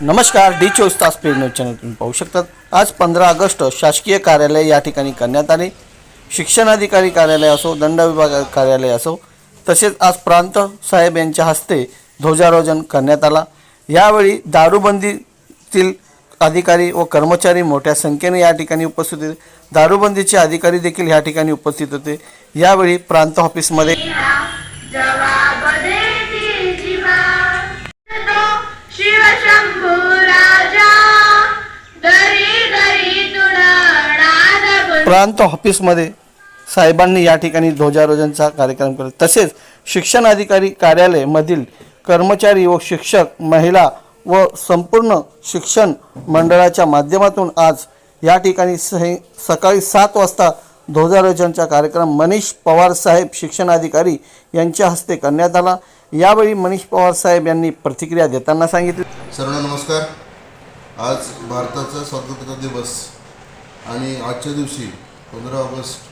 नमस्कार डी चोवीस तास पेड न्यूज चॅनल तुम्ही पाहू शकतात. आज पंधरा ऑगस्ट शासकीय कार्यालय या ठिकाणी करण्यात आले. शिक्षणाधिकारी कार्यालय असो दंड विभाग कार्यालय असो तसेच आज प्रांत साहेब यांच्या हस्ते ध्वजारोहण करण्यात आला. यावेळी दारूबंदीतील अधिकारी व कर्मचारी मोठ्या संख्येने या ठिकाणी उपस्थित होते. दारूबंदीचे अधिकारी देखील या ठिकाणी उपस्थित होते. यावेळी प्रांत ऑफिसमध्ये प्रांत ऑफिसमध्ये साहेबांनी या ठिकाणी ध्वजारोहणचा कार्यक्रम केला. तसेच शिक्षण अधिकारी कार्यालयमधील कर्मचारी व शिक्षक महिला व संपूर्ण शिक्षण मंडळाच्या माध्यमातून आज या ठिकाणी सहे सकाळी सात वाजता ध्वजारोहणचा कार्यक्रम मनीष पवार साहेब शिक्षणाधिकारी यांच्या हस्ते करण्यात आला. यावेळी मनीष पवार साहेब यांनी प्रतिक्रिया देताना सांगितले. सर्वांना नमस्कार. आज भारताचा स्वातंत्र्य दिवस आणि आजच्या दिवशी पंधरा ऑगस्ट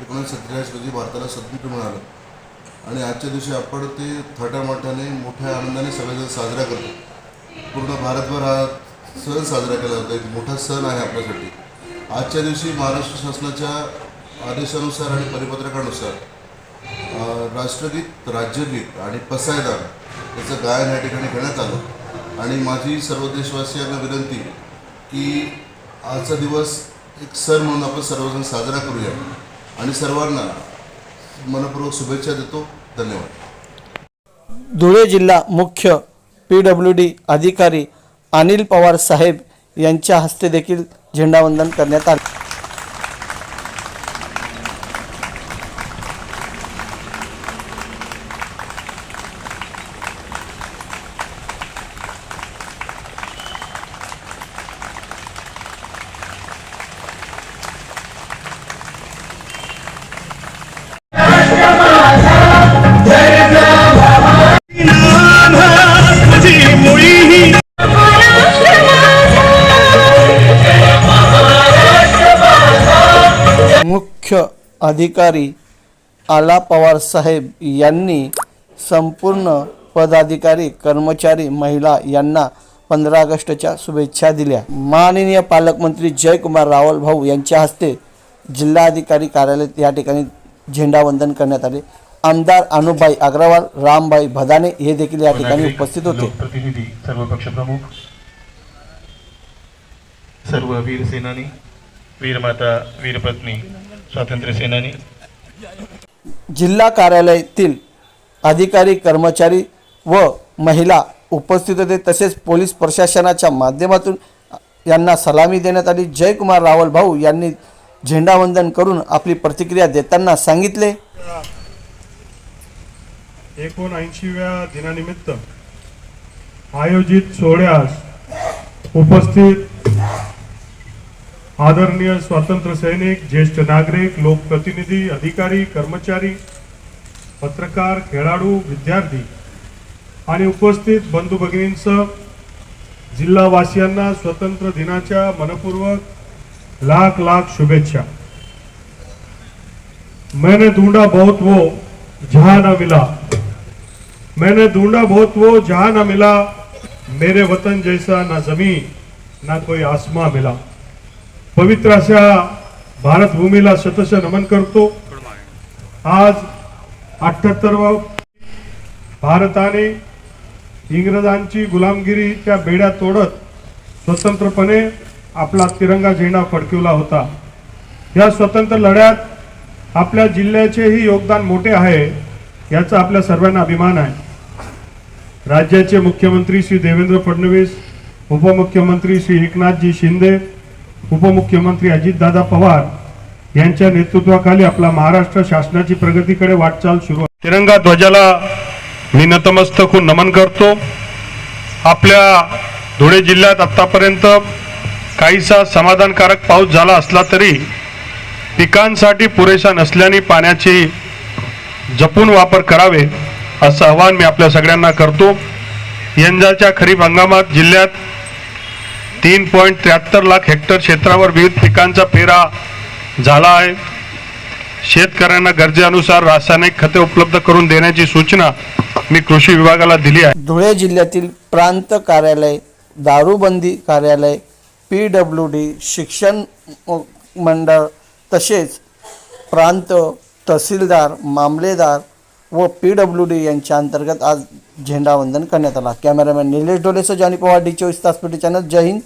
एकोणीसशे सत्तेचाळीस रोजी भारताला स्वातंत्र्य मिळालं. आणि आजच्या दिवशी आपण ते थाटामाटाने मोठ्या आनंदाने सगळेजण साजरा करतो. पूर्ण भारतभर हा सण साजरा केला जातो. एक मोठा सण आहे आपल्यासाठी. आजच्या दिवशी महाराष्ट्र शासनाच्या आदेशानुसार आणि परिपत्रकानुसार राष्ट्रगीत राज्यगीत आणि पसायदान याचं गायन या ठिकाणी घेण्यात आलं. आणि माझी सर्व देशवासियांना विनंती की आजचा दिवस एक सण म्हणून आपण सर्वजण साजरा करूया. आणि सर्वांना मनपूर्वक शुभेच्छा देतो. धन्यवाद. धुळे जिल्हा मुख्य पी डब्ल्यू डी अधिकारी अनिल पवार साहेब यांच्या हस्ते देखील झेंडावंदन करण्यात आले. मुख्य अधिकारी आला पवार साहेब यांनी संपूर्ण पदाधिकारी कर्मचारी महिला यांना पंधरा ऑगस्टच्या शुभेच्छा दिल्या. माननीय पालकमंत्री जयकुमार रावल भाऊ यांच्या हस्ते जिल्हाधिकारी कार्यालय या ठिकाणी झेंडावंदन करण्यात आले. आमदार अनुभाई अग्रवाल रामभाई भदाने हे देखील या ठिकाणी उपस्थित होते. प्रतिनिधी सर्व पक्षप्रमुख सर्व वीर सेनानी वीरमाता वीरपत्नी स्वातंत्र्य सेनानी. जिल्हा कार्यालयातील अधिकारी कर्मचारी व महिला उपस्थित होते. तसेच पोलीस प्रशासनाच्या माध्यमातून यांना सलामी देण्यात आली. जयकुमार रावल भाऊ यांनी झेंडावंदन करून आपली प्रतिक्रिया देताना सांगितले. एकोणऐंशीव्या दिनानिमित्त आयोजित सोहळ्यास उपस्थित आदरणीय स्वातंत्र्य सैनिक ज्येष्ठ नागरिक लोकप्रतिनिधी अधिकारी कर्मचारी पत्रकार खेळाडू विद्यार्थी आणि उपस्थित बंधू भगिनींसह जिल्हावासियांना स्वतंत्र दिनाच्या मनपूर्वक लाख लाख शुभेच्छा. मैंने ढूंढा बहुत वो जहां न मिला. मैंने ढूंढा बहुत वो जहां न मिला मेरे वतन जैसा ना जमीन ना कोई आसमां मिला. पवित्र अशा भारत भूमीला शतश नमन करतो. आज अठ्ठ्याहत्तरवा भारताने इंग्रजांची गुलामगिरी त्या बेड्या तोडत स्वतंत्रपणे आपला तिरंगा झेंडा फडकवला होता. या स्वतंत्र लढ्यात आपल्या जिल्ह्याचेही योगदान मोठे आहे याचा आपल्या सर्वांना अभिमान आहे. राज्याचे मुख्यमंत्री श्री देवेंद्र फडणवीस उपमुख्यमंत्री श्री एकनाथजी शिंदे उपमुख्यमंत्री अजितदादा पवार यांच्या नेतृत्वाखाली आपला महाराष्ट्र शासनाची प्रगतीकडे वाटचाल सुरू आहे. तिरंगा ध्वजाला मी नतमस्तक होऊन नमन करतो. आपल्या धुळे जिल्ह्यात आत्तापर्यंत काहीसा समाधानकारक पाऊस झाला असला तरी पिकांसाठी पुरेसा नसल्याने पाण्याची जपून वापर करावे असं आवाहन मी आपल्या सगळ्यांना करतो. यंदाच्या खरीप हंगामात जिल्ह्यात तीन पॉईंट त्र्याहत्तर लाख हेक्टर क्षेत्रावर विविध पिकांचा पेरा झाला आहे. शेतकऱ्यांना गरजेनुसार रासायनिक खते उपलब्ध करून देण्याची सूचना मी कृषी विभागाला दिली आहे. धुळे जिल्ह्यातील प्रांत कार्यालय दारूबंदी कार्यालय पी डब्ल्यू डी शिक्षण मंडळ तसेच प्रांत तहसीलदार मामलेदार व पी डब्ल्यू डी यांच्या अंतर्गत आज झेंडावंदन करण्यात आला. कॅमेरामॅन निलेश डोलेसह जानी पवार डी चोवीस तास पीटी चॅनल. जय हिंद.